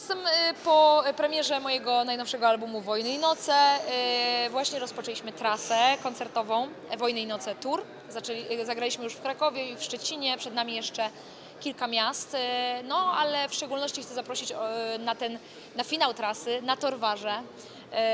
Jestem y, po premierze mojego najnowszego albumu Wojny i Noce. Y, Właśnie rozpoczęliśmy trasę koncertową Wojny i Noce Tour. Zaczęli, y, zagraliśmy już w Krakowie i w Szczecinie, przed nami jeszcze kilka miast. No ale w szczególności chcę zaprosić na ten, na finał trasy, na Torwarze.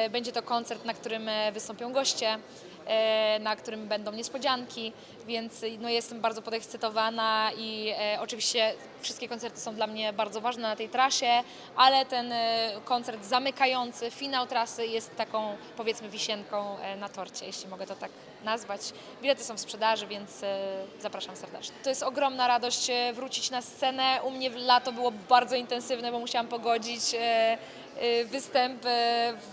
Y, Będzie to koncert, na którym e, wystąpią goście e, na którym będą niespodzianki, więc no, jestem bardzo podekscytowana i e, oczywiście wszystkie koncerty są dla mnie bardzo ważne na tej trasie, ale ten e, koncert zamykający, finał trasy jest taką powiedzmy wisienką e, na torcie, jeśli mogę to tak nazwać. Bilety są w sprzedaży, więc e, zapraszam serdecznie. To jest ogromna radość e, wrócić na scenę. U mnie lato było bardzo intensywne, bo musiałam pogodzić e, występ y,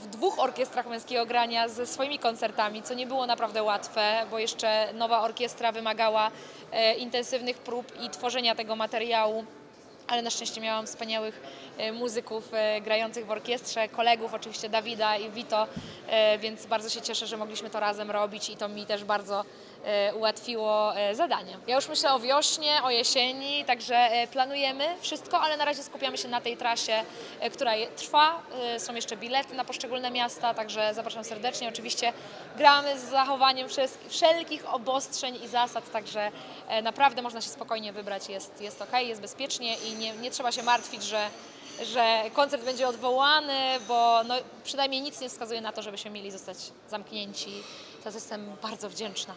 w dwóch orkiestrach męskiego grania ze swoimi koncertami, co nie było naprawdę łatwe, bo jeszcze nowa orkiestra wymagała e, intensywnych prób i tworzenia tego materiału. Ale na szczęście miałam wspaniałych muzyków grających w orkiestrze, kolegów, oczywiście Dawida i Vito, więc bardzo się cieszę, że mogliśmy to razem robić i to mi też bardzo e, ułatwiło e, zadanie. Ja już myślę o wiośnie, o jesieni, także e, planujemy wszystko, ale na razie skupiamy się na tej trasie, e, która trwa. E, Są jeszcze bilety na poszczególne miasta, także zapraszam serdecznie. Oczywiście gramy z zachowaniem wszelkich obostrzeń i zasad, także e, naprawdę można się spokojnie wybrać, jest, jest ok, jest bezpiecznie i nie, nie trzeba się martwić, że że koncert będzie odwołany, bo no, przynajmniej nic nie wskazuje na to, żebyśmy mieli zostać zamknięci. Za to jestem bardzo wdzięczna.